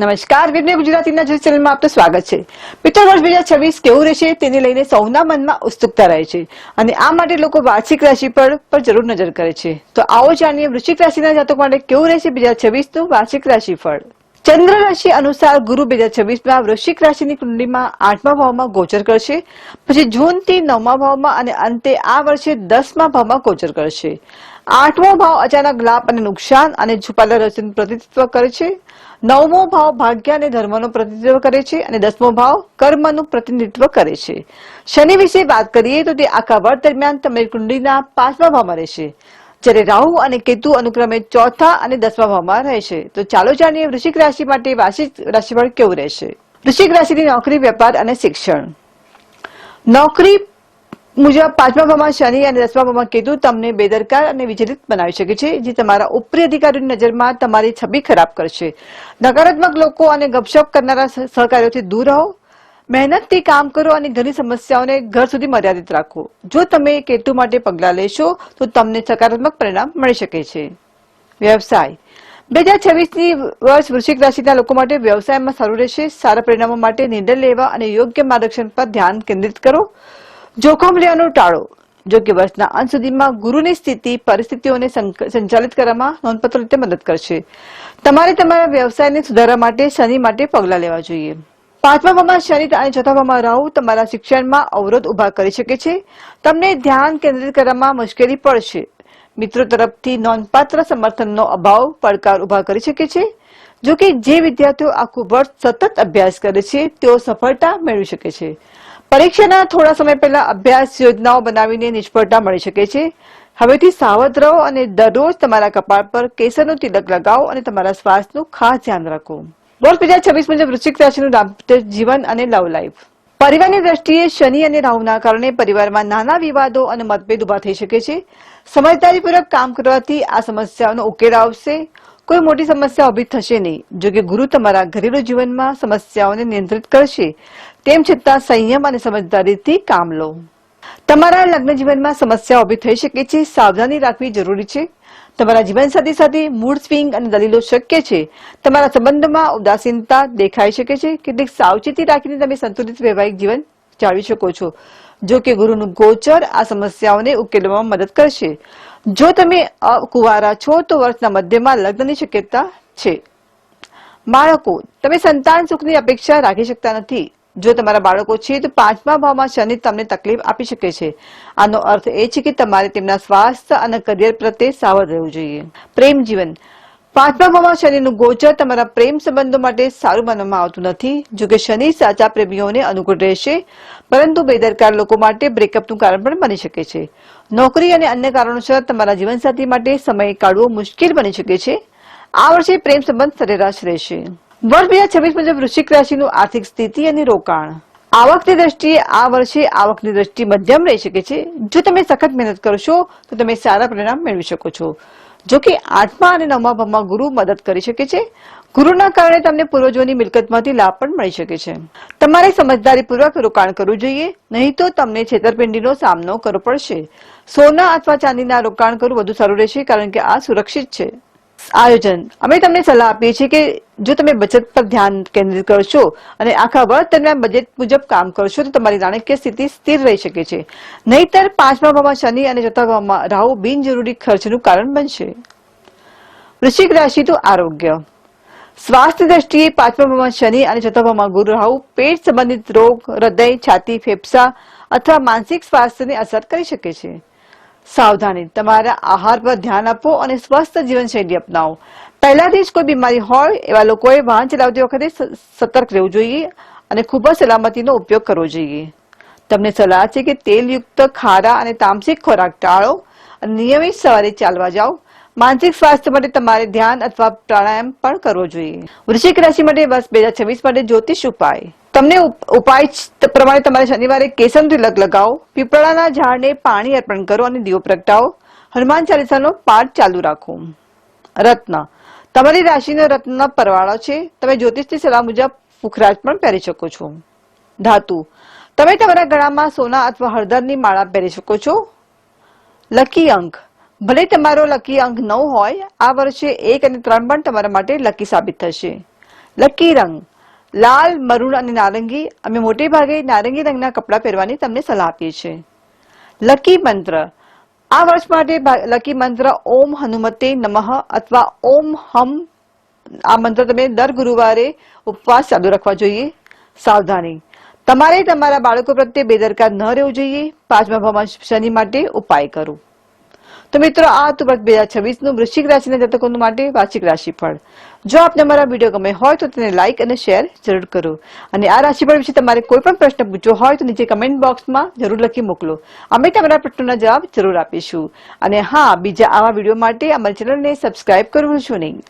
નમસ્કાર, વિજ્ઞાન ગુજરાતીના જે ચેનલમાં આપનું સ્વાગત છે. મિત્રો વર્ષ બે હજાર છવ્વીસ કેવું રહેશે તેને લઈને સૌના મનમાં ઉત્સુકતા રહે છે અને આ માટે લોકો વાર્ષિક રાશિ પર પર જરૂર નજર કરે છે. તો આવો જાણીએ વૃશ્ચિક રાશિના જાતકો માટે કેવું રહેશે બે હજાર છવ્વીસનું વાર્ષિક રાશિફળ ચંદ્ર રાશિ અનુસાર ગુરુ બે હજાર છવ્વીસમાં વૃશ્ચિક રાશિની કુંડલીમાં આઠમા ભાવમાં ગોચર કરશે, પછી જૂનથી નવમા ભાવમાં અને અંતે આ વર્ષે દસમા ભાવમાં ગોચર કરશે. આઠમો ભાવ અચાનક લાભ અને નુકસાન અને છુપાયેલા રહસ્યનું પ્રતિનિધિત્વ કરે છે. નવમો ભાવ ભાગ્ય અને ધર્મનું પ્રતિનિધિત્વ કરે છે અને દસમો ભાવ કર્મનું પ્રતિનિધિત્વ કરે છે. શનિ વિશે વાત કરીએ તો તે આખા વર્ષ દરમિયાન તમારી કુંડલીના પાંચમા ભાવમાં રહેશે. જ્યારે રાહુ અને કેતુ અનુક્રમે ચોથા અને દસમા ભાવમાં રહેશે. તો ચાલો જાણીએ વૃશ્ચિક રાશિ માટે વાર્ષિક રાશિફળ કેવું રહેશે. વૃશ્ચિક રાશિની નોકરી, વેપાર અને શિક્ષણ. નોકરી મુજબ પાંચમા ભાવમાં શનિ અને દસમા ભાવમાં કેતુ તમને બેદરકાર અને વિચલિત બનાવી શકે છે, જે તમારા ઉપરી અધિકારીની નજરમાં તમારી છબી ખરાબ કરશે. નકારાત્મક લોકો અને ગપશપ કરનારા સહ- સહકારીઓથી દૂર રહો. મહેનતથી કામ કરો અને ઘણી સમસ્યાઓને ઘર સુધી મર્યાદિત રાખો. જો તમે કેતુ માટે પગલાં લેશો, તો તમને સકારાત્મક પરિણામ મળી શકે છે. વ્યવસાય. બે હજાર છવ્વીસની વર્ષ વૃશ્ચિક રાશિના લોકો માટે વ્યવસાયમાં સારું રહેશે. સારા પરિણામો માટે નિર્ણય લેવા અને યોગ્ય માર્ગદર્શન પર ધ્યાન કેન્દ્રિત કરો. જોખમ લેવાનું ટાળો. જો કે વર્ષના અંત સુધીમાં ગુરુની સ્થિતિ, પરિસ્થિતિઓને સંચાલિત કરવામાં નોંધપાત્ર રીતે મદદ કરશે. તમારે તમારા વ્યવસાયને સુધારવા માટે, શનિ માટે પગલાં લેવા જોઈએ. પાંચમા ભાવમાં શનિ અને ચોથા ભાવમાં રાહુ તમારા શિક્ષણમાં અવરોધ ઊભા કરી શકે છે. તમને ધ્યાન કેન્દ્રિત કરવામાં મુશ્કેલી પડશે. મિત્રો તરફથી નોંધપાત્ર સમર્થનનો અભાવ, પડકાર ઊભા કરી શકે છે. જો કે જે વિદ્યાર્થીઓ આખું વર્ષ સતત અભ્યાસ કરે છે, તેઓ સફળતા મેળવી શકે છે. પરીક્ષાના થોડા સમય પહેલા અભ્યાસ યોજનાઓ બનાવીને નિષ્ફળતા મળી શકે છે. હવેથી સાવધ રહો અને દરરોજ તમારા કપાળ પર કેસરનું તિલક લગાવો અને તમારા સ્વાસ્થ્યનું ખાસ ધ્યાન રાખો. વર્ષ બે હજાર છવ્વીસ મુજબ વૃશ્ચિક રાશિનું દાંપત્ય જીવન અને લવ લાઈફ. પરિવારની દ્રષ્ટિએ શનિ અને રાહુના કારણે પરિવારમાં નાના વિવાદો અને મતભેદ ઊભા થઈ શકે છે. સમજદારીપૂર્વક કામ કરવાથી આ સમસ્યાઓનો ઉકેલ આવશે. કોઈ મોટી સમસ્યા ઊભી થશે નહીં. જો કે ગુરુ તમારા ઘરેલુ જીવનમાં સમસ્યાઓને નિયંત્રિત કરશે, તેમ છતાં સંયમ અને સમજદારીથી કામ લો. તમારા લગ્ન જીવનમાં સમસ્યા ઊભી થઈ શકે છે, સાવધાની રાખવી જરૂરી છે. તમારા જીવનસાથી સાથે મૂડ સ્વિંગ અને દલીલો શક્ય છે. તમારા સંબંધમાં ઉદાસીનતા દેખાઈ શકે છે. કેટલીક સાવચેતી રાખીને તમે સંતુલિત વૈવાહિક જીવન જાળવી શકો છો. જો કે ગુરુનું ગોચર આ સમસ્યાઓને ઉકેલવામાં મદદ કરશે. જો તમે કુવારા છો, તો વર્ષના મધ્યમાં લગ્નની શક્યતા છે. બાળકો, તમે સંતાન સુખની અપેક્ષા રાખી શકતા નથી. જો તમારા બાળકો છે, તો પાંચમા ભાવમાં શનિ તમને તકલીફ આપી શકે છે. આનો અર્થ એ છે કે તમારે તેમના સ્વાસ્થ્ય અને કરિયર પ્રત્યે સાવધ રહેવું જોઈએ. પ્રેમ જીવન. પાંચમા ભાવમાં શનિનું ગોચર તમારા પ્રેમ સંબંધો માટે સારું માનવામાં આવતું નથી. જો કે શનિ સાચા પ્રેમીઓને અનુકૂળ રહેશે, પરંતુ બેદરકાર લોકો માટે બ્રેકઅપનું કારણ પણ બની શકે છે. નોકરી અને અન્ય કારણોસર તમારા જીવનસાથી માટે સમય કાઢવો મુશ્કેલ બની શકે છે. આ વર્ષે પ્રેમ સંબંધ સરેરાશ રહેશે. વર્ષ બે હજાર છવ્વીસ મુજબ વૃશ્ચિક રાશિનું આર્થિક સ્થિતિ અને રોકાણ. આવકની દ્રષ્ટિએ આ વર્ષે આવકની દ્રષ્ટિ મધ્યમ રહી શકે છે. જો તમે સખત મહેનત કરશો, તો તમે સારા પરિણામ મેળવી શકો છો. જો કે આઠમા અને નવમા ભાવમાં ગુરુ મદદ કરી શકે છે. ગુરુના કારણે તમને પૂર્વજોની મિલકતમાંથી લાભ પણ મળી શકે છે. તમારે સમજદારીપૂર્વક રોકાણ કરવું જોઈએ, નહીં તો તમને છેતરપિંડીનો સામનો કરવો પડશે. સોના અથવા ચાંદીના રોકાણ કરવું વધુ સારું રહેશે કારણ કે આ સુરક્ષિત છે. આયોજન. અમે તમને સલાહ આપીએ છીએ કે જો તમે બચત પર ધ્યાન કેન્દ્રિત કરશો અને આખા વર્ષ દરમિયાન બજેટ મુજબ કામ કરશો તો તમારી નાણાકીય સ્થિતિ સ્થિર રહી શકે છે. નહીતર પાંચમા ભાવમાં શનિ અને ચોથા ભાવમાં રાહુ બિનજરૂરી ખર્ચનું કારણ બનશે. વૃશ્ચિક રાશિ તો આરોગ્ય. સ્વાસ્થ્ય દ્રષ્ટિએ પાંચમા ભાવમાં શનિ અને ચોથા ભાવમાં ગુરુ રાહુ પેટ સંબંધિત રોગ, હૃદય, છાતી, ફેફસા અથવા માનસિક સ્વાસ્થ્યને અસર કરી શકે છે. સાવધાની. તમારા આહાર પર ધ્યાન આપો અને સ્વસ્થ જીવનશૈલી અપનાવો. પહેલાથી જ કોઈ બીમારી હોય એવા લોકોએ વાહન ચલાવતી વખતે સતર્ક રહેવું જોઈએ અને ખૂબ જ સલામતીનો ઉપયોગ કરવો જોઈએ. તમને સલાહ છે કે તેલયુક્ત ખારા અને તામસિક ખોરાક ટાળો અને નિયમિત સવારે ચાલવા જાઓ. માનસિક સ્વાસ્થ્ય માટે તમારે ધ્યાન અથવા પ્રાણાયામ પણ કરવો જોઈએ. વૃશ્ચિક રાશિ માટે વર્ષ બે હજાર છવ્વીસ માટે જ્યોતિષ ઉપાય. તમને ઉપ- ઉપાય પ્રમાણે તમારે શનિવારે કેસન તિલક લગાવો, પીપળાના ઝાડને પાણી અર્પણ કરો અને દીવો પ્રગટાવો. હનુમાન ચાલીસાનો પાઠ ચાલુ રાખો. રત્ન. તમારી રાશિનો રત્ન પરવાળો છે. તમે જ્યોતિષની સલાહ મુજબ પુખરાજ પણ પહેરી શકો છો. ધાતુ. તમે તમારા ગળામાં સોના અથવા હળદરની માળા પહેરી શકો છો. લકી અંક. ભલે તમારો લકી અંક નવ હોય, આ વર્ષે એક અને ત્રણ પણ તમારા માટે લકી સાબિત થશે. લકી રંગ. લાલ મરૂન અને નારંગી. અમે મોટે ભાગે નારંગી રંગના કપડાં પહેરવાની તમને સલાહ આપીએ છીએ. લકી મંત્ર. આ વર્ષ માટે લકી મંત્ર ઓમ હનુમતે નમઃ અથવા ઓમ હમ. આ મંત્ર તમે દર ગુરુવારે ઉપવાસ ચાલુ રાખવા જોઈએ. સાવધાની. તમારે તમારા બાળકો પ્રત્યે બેદરકાર ન રહેવું જોઈએ. પાંચમા ભાવમાં શનિ માટે ઉપાય કરો. તો મિત્રો, આ હતું બે હજાર છવ્વીસનું વૃશ્ચિક રાશિના જાતકો માટે વાર્ષિક રાશિફળ. જો આપને અમારા વીડિયો ગમે હોય તો તેને લાઈક અને શેર જરૂર કરો. અને આ રાશિફળ વિશે તમારે કોઈ પણ પ્રશ્ન પૂછવો હોય તો નીચે કમેન્ટ બોક્સમાં જરૂર લખી મોકલો. અમે તમારા પ્રશ્નોના જવાબ જરૂર આપીશું. અને હા, બીજા આવા વીડિયો માટે અમારી ચેનલને સબસ્ક્રાઇબ કરવું છું નહીં.